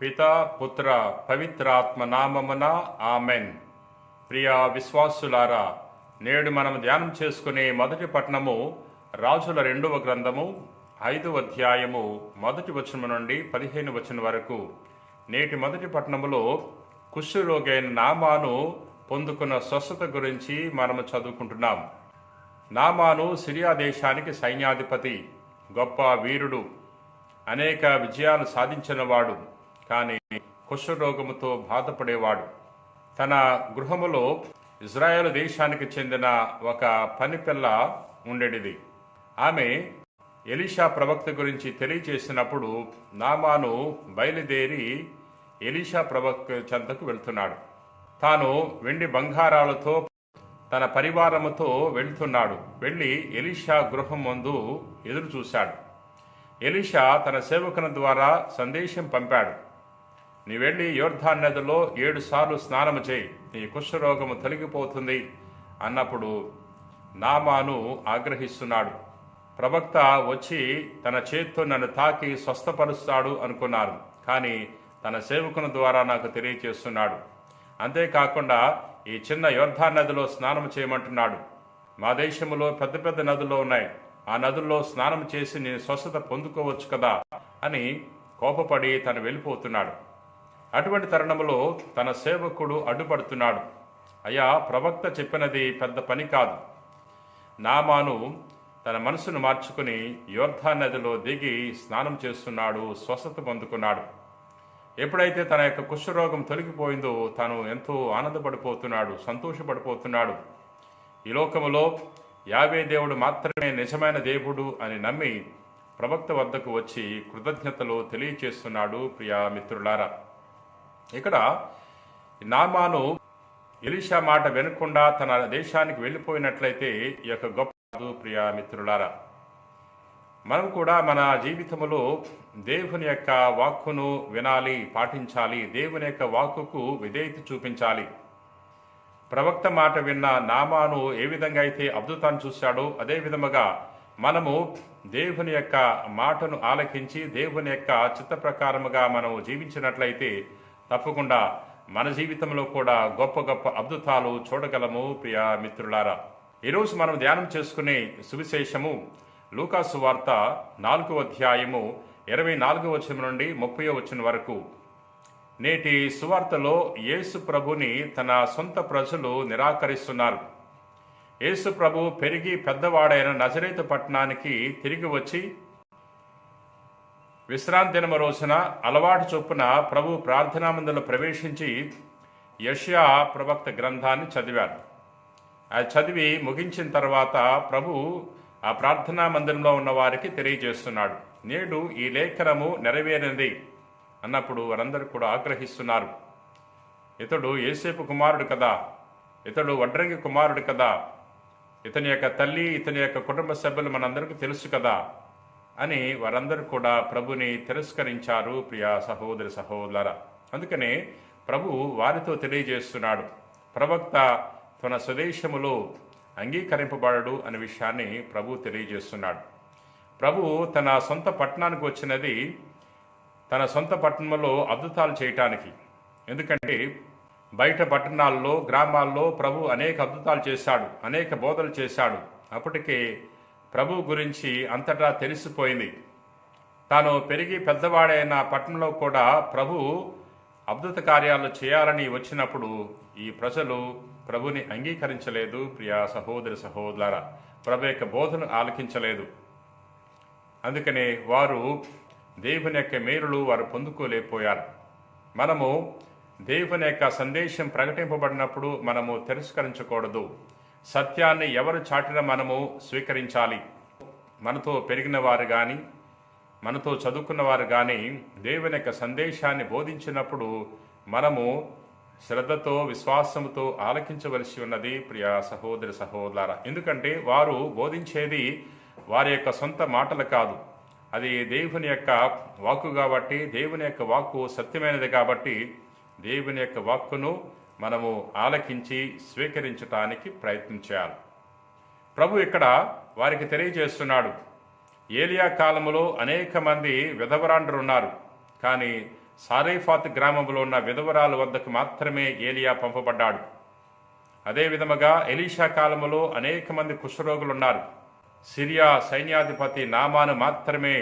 పిత పుత్ర పవిత్రాత్మ నామమున ఆమెన్. ప్రియ విశ్వాసులారా నేడు మనం ధ్యానం చేసుకునే మొదటి పట్టణము రాజుల రెండవ గ్రంథము ఐదవ అధ్యాయము మొదటి వచనము నుండి పదిహేను వచనం వరకు. నేటి మొదటి పట్టణములో కుష్ఠరోగైన నామాను పొందుకున్న స్వస్థత గురించి మనము చదువుకుంటున్నాం. నామాను సిరియా దేశానికి సైన్యాధిపతి గొప్ప వీరుడు అనేక విజయాలు సాధించినవాడు. కానీ కుష్ఠరోగముతో బాధపడేవాడు. తన గృహములో ఇజ్రాయెల్ దేశానికి చెందిన ఒక పనిపిల్ల ఉండేది ఆమె ఎలీషా ప్రవక్త గురించి తెలియచేసినప్పుడు నామాను బయలుదేరి ఎలీషా ప్రవక్త చెంతకు వెళ్తున్నాడు. తాను వెండి బంగారాలతో తన పరివారముతో వెళ్తున్నాడు. వెళ్ళి ఎలీషా గృహం ముందు ఎదురు చూశాడు ఎలీషా తన సేవకుని ద్వారా సందేశం పంపాడు. నీ వెళ్ళి యోర్ధాన్ నదిలో ఏడు సార్లు స్నానము చేయి. నీ కుష్ఠరోగము తొలగిపోతుంది అన్నప్పుడు నామాను ఆగ్రహిస్తున్నాడు. ప్రవక్త వచ్చి తన చేత్తో నన్ను తాకి స్వస్థపరుస్తాడు అనుకున్నారు. కానీ తన సేవకుని ద్వారా నాకు తెలియచేస్తున్నాడు. అంతేకాకుండా ఈ చిన్న యోర్ధా నదిలో స్నానం చేయమంటున్నాడు. మా దేశంలో పెద్ద పెద్ద నదులు ఉన్నాయి. ఆ నదుల్లో స్నానం చేసి నేను స్వస్థత పొందుకోవచ్చు కదా అని కోపపడి తను వెళ్ళిపోతున్నాడు. అటువంటి తరుణంలో తన సేవకుడు అడ్డుపడుతున్నాడు. అయ్యా ప్రవక్త చెప్పినది పెద్ద పని కాదు. నామాను తన మనసును మార్చుకుని యోర్ధా నదిలో దిగి స్నానం చేస్తున్నాడు స్వస్థత పొందుకున్నాడు. ఎప్పుడైతే తన యొక్క కుష్ఠరోగం తొలగిపోయిందో తాను ఎంతో ఆనందపడిపోతున్నాడు సంతోషపడిపోతున్నాడు. ఈ లోకములో యావే దేవుడు మాత్రమే నిజమైన దేవుడు అని నమ్మి ప్రవక్త వద్దకు వచ్చి కృతజ్ఞతలు తెలియచేస్తున్నాడు ప్రియా మిత్రులారా. ఇక్కడ నామాను ఎలిషా మాట వినకుండా తన దేశానికి వెళ్ళిపోయినట్లయితే ఈ యొక్క గొప్ప ప్రియ మిత్రులారా మనం కూడా మన జీవితంలో దేవుని యొక్క వాక్కును వినాలి పాటించాలి దేవుని యొక్క వాక్కుకు విధేయత చూపించాలి. ప్రవక్త మాట విన్న నామాను ఏ విధంగా అయితే అద్భుతాన్ని చూశాడో అదే విధముగా మనము దేవుని యొక్క మాటను ఆలకించి దేవుని యొక్క చిత్త ప్రకారముగా మనము జీవించినట్లయితే తప్పకుండా మన జీవితంలో కూడా గొప్ప గొప్ప అద్భుతాలు చూడగలము ప్రియ మిత్రులారా. ఈరోజు మనం ధ్యానం చేసుకునే సువిశేషము లూకాసు వార్త నాలుగో అధ్యాయము ఇరవై నాలుగో వచనం నుండి ముప్పై వచనం వరకు. నేటి సువార్తలో యేసు ప్రభుని తన సొంత ప్రజలు నిరాకరిస్తున్నారు. యేసు ప్రభు పెరిగి పెద్దవాడైన నజరేతు పట్టణానికి తిరిగి వచ్చి విశ్రాంతి దినము రోజున అలవాటు చొప్పున ప్రభు ప్రార్థనా మందులో ప్రవేశించి యష్యా ప్రవక్త గ్రంథాన్ని చదివారు అది చదివి ముగించిన తర్వాత ప్రభు ఆ ప్రార్థనా మందిరంలో ఉన్న వారికి తెలియజేస్తున్నాడు. నేడు ఈ లేఖనము నెరవేరింది అన్నప్పుడు వారందరూ కూడా ఆగ్రహిస్తున్నారు. ఇతడు ఏసేపు కుమారుడు కదా ఇతడు వడ్రంగి కుమారుడు కదా ఇతని యొక్క తల్లి ఇతని యొక్క కుటుంబ సభ్యులు మనందరికీ తెలుసు కదా అని వారందరూ కూడా ప్రభుని తిరస్కరించారు ప్రియా సహోదరి సహోదర అందుకనే ప్రభు వారితో తెలియజేస్తున్నాడు ప్రవక్త తన స్వదేశములో అంగీకరింపబడడు అనే విషయాన్ని ప్రభు తెలియజేస్తున్నాడు. ప్రభు తన సొంత పట్టణానికి వచ్చినది తన సొంత పట్టణంలో అద్భుతాలు చేయటానికి. ఎందుకంటే బయట పట్టణాల్లో గ్రామాల్లో ప్రభు అనేక అద్భుతాలు చేశాడు అనేక బోధలు చేశాడు. అప్పటికే ప్రభు గురించి అంతటా తెలిసిపోయింది. తాను పెరిగి పెద్దవాడైన పట్టణంలో కూడా ప్రభు అద్భుత కార్యాలు చేయాలని వచ్చినప్పుడు ఈ ప్రజలు ప్రభుని అంగీకరించలేదు. ప్రియా సహోదరి సహోదర ప్రభు యొక్క బోధను ఆలకించలేదు. అందుకనే వారు దేవుని యొక్క మేలులు వారు పొందుకోలేకపోయారు. మనము దేవుని యొక్క సందేశం ప్రకటింపబడినప్పుడు మనము తిరస్కరించకూడదు. సత్యాన్ని ఎవరు చాటిన మనము స్వీకరించాలి? మనతో పెరిగిన వారు కానీ మనతో చదువుకున్న వారు కానీ దేవుని యొక్క సందేశాన్ని బోధించినప్పుడు మనము శ్రద్ధతో విశ్వాసంతో ఆలకించవలసి ఉన్నది ప్రియ సహోదరి సహోదర ఎందుకంటే వారు బోధించేది వారి యొక్క సొంత మాటలు కాదు. అది దేవుని యొక్క వాక్కు కాబట్టి దేవుని యొక్క వాక్కు సత్యమైనది కాబట్టి దేవుని యొక్క వాక్కును మనము ఆలకించి స్వీకరించటానికి ప్రయత్నించాలి ప్రభు ఇక్కడ వారికి తెలియజేస్తున్నాడు. ఏలియా కాలములో అనేక మంది విధవరాండ్రు ఉన్నారు కానీ సారైఫాత్ గ్రామంలో ఉన్న విధవరాలు వద్దకు మాత్రమే ఏలియా పంపబడ్డాడు. అదే విధముగా ఎలీషా కాలములో అనేక మంది కుష్ఠరోగులు ఉన్నారు సిరియా సైన్యాధిపతి నామాను మాత్రమే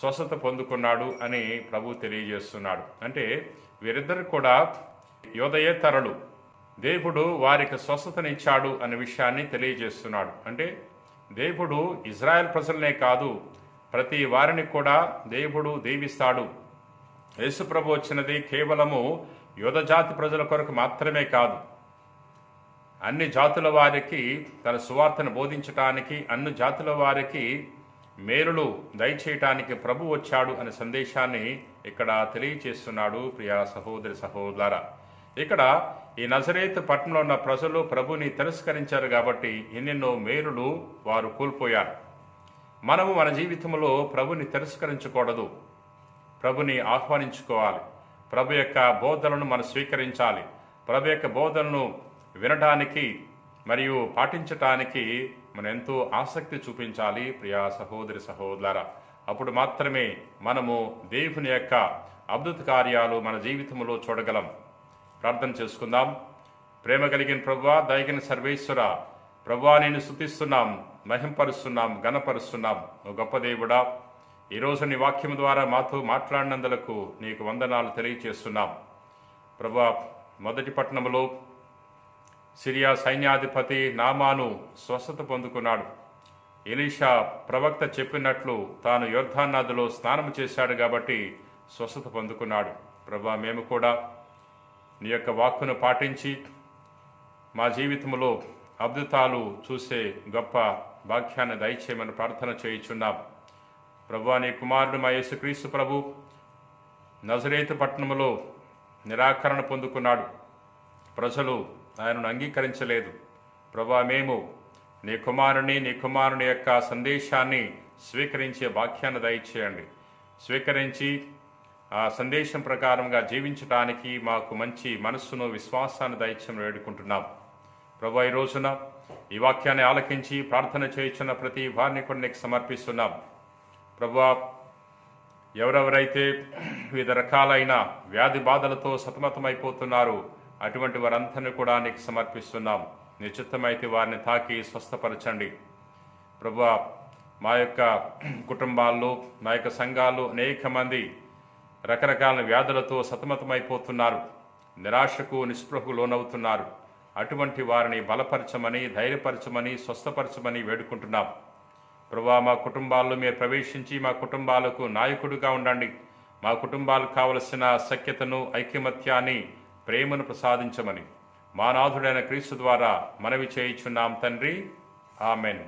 స్వస్థత పొందుకున్నాడు అని ప్రభు తెలియజేస్తున్నాడు. అంటే వీరిద్దరు కూడా యోదయేతరులు దేవుడు వారికి స్వస్థతనిచ్చాడు అనే విషయాన్ని తెలియజేస్తున్నాడు. అంటే దేవుడు ఇజ్రాయెల్ ప్రజలనే కాదు ప్రతి వారిని కూడా దేవుడు దీవిస్తాడు. యేసుప్రభు వచ్చినది కేవలము యోధజాతి ప్రజల కొరకు మాత్రమే కాదు. అన్ని జాతుల వారికి తన సువార్తను బోధించటానికి అన్ని జాతుల వారికి మేలులు దయచేయటానికి ప్రభు వచ్చాడు అనే సందేశాన్ని ఇక్కడ తెలియచేస్తున్నాడు ప్రియా సహోదరి సహోదర ఇక్కడ ఈ నజరేత్ పట్టణంలో ఉన్న ప్రజలు ప్రభుని తిరస్కరించారు కాబట్టి ఎన్నెన్నో మేలులు వారు కోల్పోయారు. మనము మన జీవితంలో ప్రభుని తిరస్కరించకూడదు. ప్రభుని ఆహ్వానించుకోవాలి. ప్రభు యొక్క బోధనను మనం స్వీకరించాలి. ప్రభు యొక్క బోధనను వినడానికి మరియు పాటించటానికి మనం ఎంతో ఆసక్తి చూపించాలి. ప్రియా సహోదరి సహోదర అప్పుడు మాత్రమే మనము దేవుని యొక్క అద్భుత కార్యాలు మన జీవితంలో చూడగలం. ప్రార్థన చేసుకుందాం. ప్రేమ కలిగిన ప్రభువా దయగిన సర్వేశ్వర ప్రభువా నేను శుతిస్తున్నాం మహింపరుస్తున్నాం గణపరుస్తున్నాం ఓ గొప్ప దేవుడా ఈరోజు నీ వాక్యం ద్వారా మాతో మాట్లాడినందులకు నీకు వందనాలు తెలియచేస్తున్నాం. ప్రభా మొదటి పట్టణంలో సిరియా సైన్యాధిపతి నామాను స్వస్థత పొందుకున్నాడు. ఎలీషా ప్రవక్త చెప్పినట్లు తాను యోద్ధాన్నథిలో స్నానం చేశాడు కాబట్టి స్వస్థత పొందుకున్నాడు. ప్రభా మేము కూడా నీ యొక్క వాక్కును పాటించి మా జీవితంలో అద్భుతాలు చూసే గొప్ప వాక్యాన్ని దయచేయమని ప్రార్థన చేయుచున్నాం. ప్రభు నీ కుమారుడు మా యేసుక్రీస్తు ప్రభు నజరేతు పట్టణంలో నిరాకరణ పొందుకున్నాడు. ప్రజలు ఆయనను అంగీకరించలేదు. ప్రభా మేము నీ కుమారుని నీ కుమారుని యొక్క సందేశాన్ని స్వీకరించే వాక్యాన్ని దయచేయండి. స్వీకరించి సందేశం ప్రకారంగా జీవించడానికి మాకు మంచి మనస్సును విశ్వాసాన్ని దయచేయమని వేడుకుంటున్నాం. ప్రభు ఈ రోజున ఈ వాక్యాన్ని ఆలకించి ప్రార్థన చేయించిన ప్రతి వారిని కూడా నీకు సమర్పిస్తున్నాం. ప్రభు ఎవరెవరైతే వివిధ రకాలైన వ్యాధి బాధలతో సతమతమైపోతున్నారు అటువంటి వారందరినీ కూడా నీకు సమర్పిస్తున్నాం. నిశ్చితమైతే వారిని తాకి స్వస్థపరచండి. ప్రభు మా యొక్క కుటుంబాల్లో మా యొక్క సంఘాల్లో అనేక మంది రకరకాల వ్యాధులతో సతమతమైపోతున్నారు. నిరాశకు నిస్పృహకు లోనవుతున్నారు. అటువంటి వారిని బలపరచమని ధైర్యపరచమని స్వస్థపరచమని వేడుకుంటున్నాం. ప్రభా మా కుటుంబాల్లో మీరు ప్రవేశించి మా కుటుంబాలకు నాయకుడిగా ఉండండి. మా కుటుంబాలకు కావలసిన సఖ్యతను ఐక్యమత్యాన్ని ప్రేమను ప్రసాదించమని. మా నాథుడైన క్రీస్తు ద్వారా మనవి చేయించున్నాం తండ్రి. ఆమెన్.